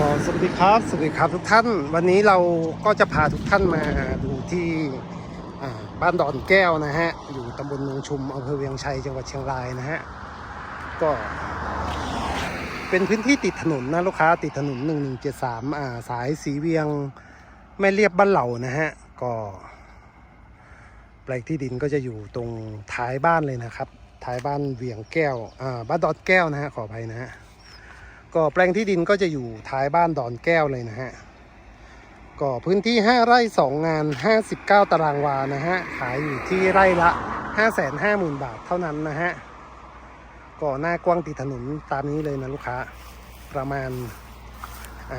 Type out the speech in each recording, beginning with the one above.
ก็สวัสดีครับ สวัสดีครับทุกท่าน วันนี้เราก็จะพาทุกท่านมาดูที่บ้านดอนแก้วนะฮะ อยู่ตำบลเมืองชุมอำเภอเวียงชัยจังหวัดเชียงรายนะฮะ ก็ เป็นพื้นที่ติดถนนนะลูกค้าติดถนน 1173อ่าสายสีเวียงแม่เรียบบ้านเหล่านะฮะ ก็แปลงที่ดินก็จะอยู่ตรงท้ายบ้านเลยนะครับ ท้ายบ้านเวียงแก้วอ่าบ้านดอนแก้วนะฮะขออภัยนะฮะ ก็แปลงที่ดินก็จะอยู่ท้ายบ้านดอนแก้วเลยนะฮะก็พื้นที่ 5 ไร่ 2 งาน 59 ตารางวานะฮะขายอยู่ที่ไร่ละ 550,000 บาทเท่านั้นนะฮะก็หน้ากว้างติดถนนตามนี้เลยนะลูกค้าประมาณ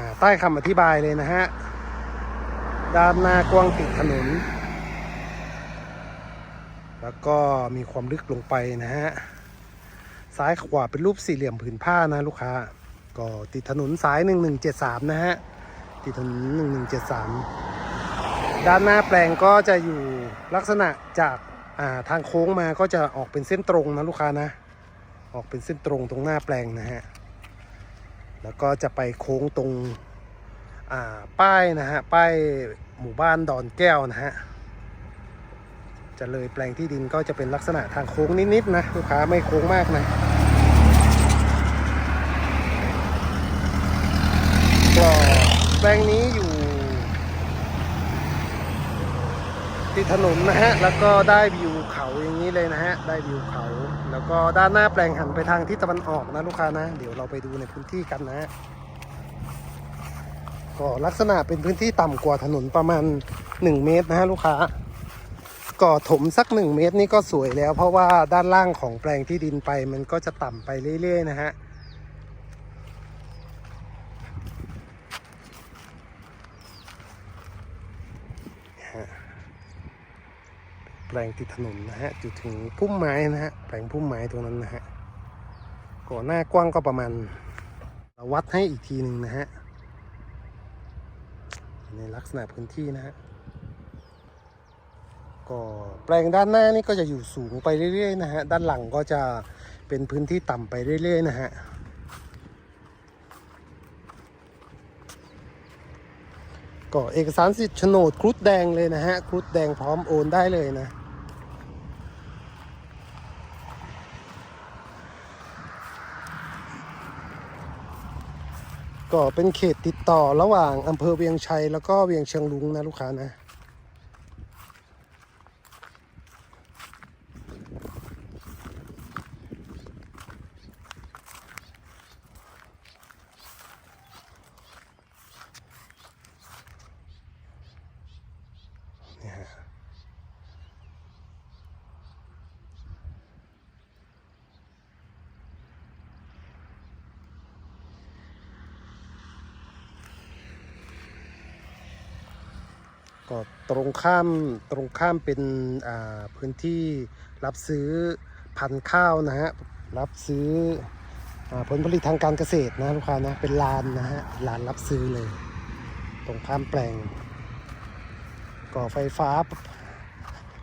าใต้คำอธิบายเลยนะฮะด้านหน้ากว้างติดถนน แล้วก็มีความลึกลงไปนะฮะซ้ายขวาเป็นรูปสี่เหลี่ยมผืนผ้านะลูกค้า ก็ติดถนนสาย 1173 นะฮะ ติดถนน 1173 ด้านหน้าแปลงก็จะอยู่ลักษณะจากาทางโค้งมาก็จะออกเป็นเส้นตรงนะลูกค้านะ ออกเป็นเส้นตรงตรงหน้าแปลงนะฮะ แล้วก็จะไปโค้งตรงป้ายนะฮะ ป้ายหมู่บ้านดอนแก้วนะฮะ จะเลยแปลงที่ดินก็จะเป็นลักษณะทางโค้งนิดๆนะลูกค้าไม่โค้งมากนะ ก็แปลงนี้อยู่ติดถนนนะฮะ แล้วก็ได้วิวเขาอย่างนี้เลยนะฮะ ได้วิวเขา แล้วก็ด้านหน้าแปลงหันไปทางทิศตะวันออกนะลูกค้านะ เดี๋ยวเราไปดูในพื้นที่กันนะฮะก็ลักษณะเป็นพื้นที่ต่ำกว่าถนนประมาณ 1 เมตรนะฮะลูกค้า ก็ถมสัก 1 เมตรนี่ก็สวยแล้ว เพราะว่าด้านล่างของแปลงที่ดินไปมันก็จะต่ำไปเรื่อยๆนะฮะ แปลงติดถนนนะฮะจุดถึงพุ่มไม้นะฮะแปลงพุ่มไม้ตรงนั้นนะฮะก่อนหน้ากว้างก็ประมาณเราวัดให้อีกทีหนึ่งนะฮะในลักษณะพื้นที่นะฮะก็แปลงด้านหน้านี่ก็จะอยู่สูงไปเรื่อยๆนะฮะด้านหลังก็จะเป็นพื้นที่ต่ำไปเรื่อยๆนะฮะ ก็เอกสารสิทธิ์โฉนดครุฑแดงเลยนะฮะครุฑแดงพร้อมโอนได้เลยนะ ก็เป็นเขตติดต่อระหว่างอำเภอเวียงชัยแล้วก็เวียงเชียงลุงนะลูกค้านะเนี่ยฮะ ก็ตรงข้ามตรงข้ามเป็นพื้นที่รับซื้อพันธุ์ข้าวนะฮะรับซื้ออผลผลิตทางการเกษตรนะลูกค้านะเป็นลานนะฮะลานรับซื้อเลย ตรงข้ามแปลงก่อไฟฟ้า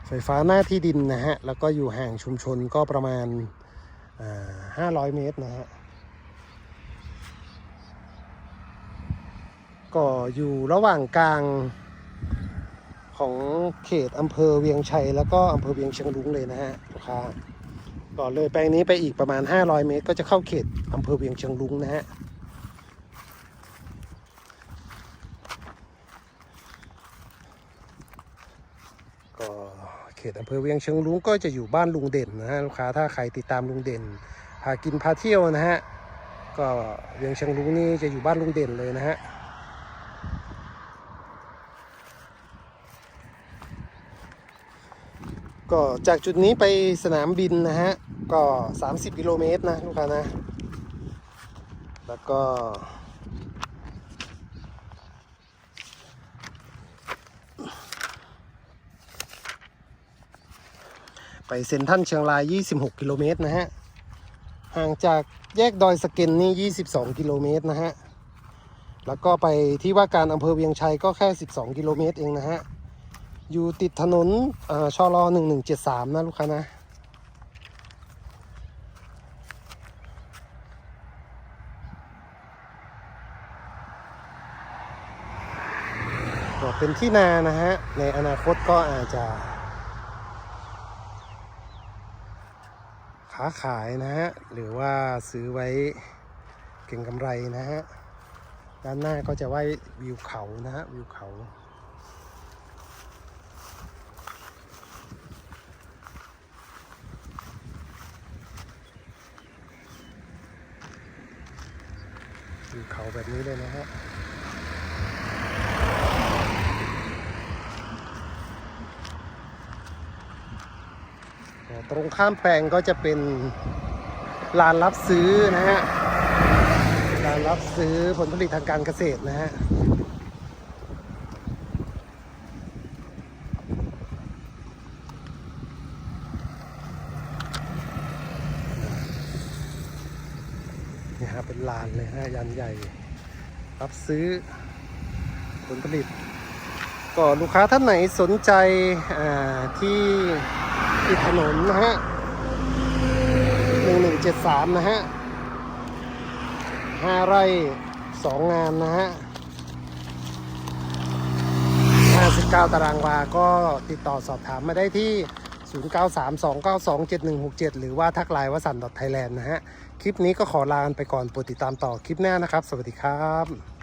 ไฟฟ้าหน้าที่ดินนะฮะแล้วก็อยู่ห่างชุมชนก็ประมาณห้าร้อยเมตรนะฮะก็อยู่ระหว่างกลาง ของเขตอำเภอเวียงชัย แล้วก็อำเภอเวียงเชียงรุ้งเลยนะฮะลูกค้าก็เลยแปลงนี้ไปอีกประมาณ 500 เมตร ก็จะเข้าเขตอำเภอเวียงเชียงรุ้งนะฮะก็เขตอำเภอเวียงเชียงรุ้งก็จะอยู่บ้านลุงเด่นนะฮะลูกค้าถ้าใครติดตามลุงเด่นพากินพาเที่ยวนะฮะก็เวียงเชียงรุ้งนี่จะอยู่บ้านลุงเด่นเลยนะฮะ ก็จากจุดนี้ไปสนามบินนะฮะ ก็ 30 กิโลเมตรนะลูกค้านะ แล้วก็ ไปเซ็นทรัลเชียงราย 26 กิโลเมตรนะฮะ ห่างจากแยกดอยสะเก็นนี่ 22 กิโลเมตรนะฮะ แล้วก็ไปที่ว่าการอำเภอเวียงชัยก็แค่ 12 กิโลเมตรเองนะฮะ อยู่ติดถนนเอ่อชล1173นะลูกค้านะ ก็เป็นที่นานะฮะ ในอนาคตก็อาจจะค้าขายนะฮะ หรือว่าซื้อไว้เก่งกำไรนะฮะ ด้านหน้าก็จะไว้วิวเขานะฮะ วิวเขา วิวเขาแบบนี้เลยนะฮะตรงข้ามแปลงก็จะเป็นลานรับซื้อนะฮะลานรับซื้อผลผลิตทางการเกษตรนะฮะ นี่ฮะเป็นลานเลยฮะยันใหญ่ รับซื้อผลผลิต ก็ลูกค้าท่านไหนสนใจอ่ที่ถนนนะฮะ1173นะฮะ5ไร่2งานนะฮะ59 ตารางวา ก็ติดต่อสอบถามมาได้ที่ 0932927167 หรือว่าทักไลน์วสันต์ไทยแลนด์นะฮะ คลิปนี้ก็ขอลาไปก่อนโปรดติดตามต่อคลิปหน้านะครับ สวัสดีครับ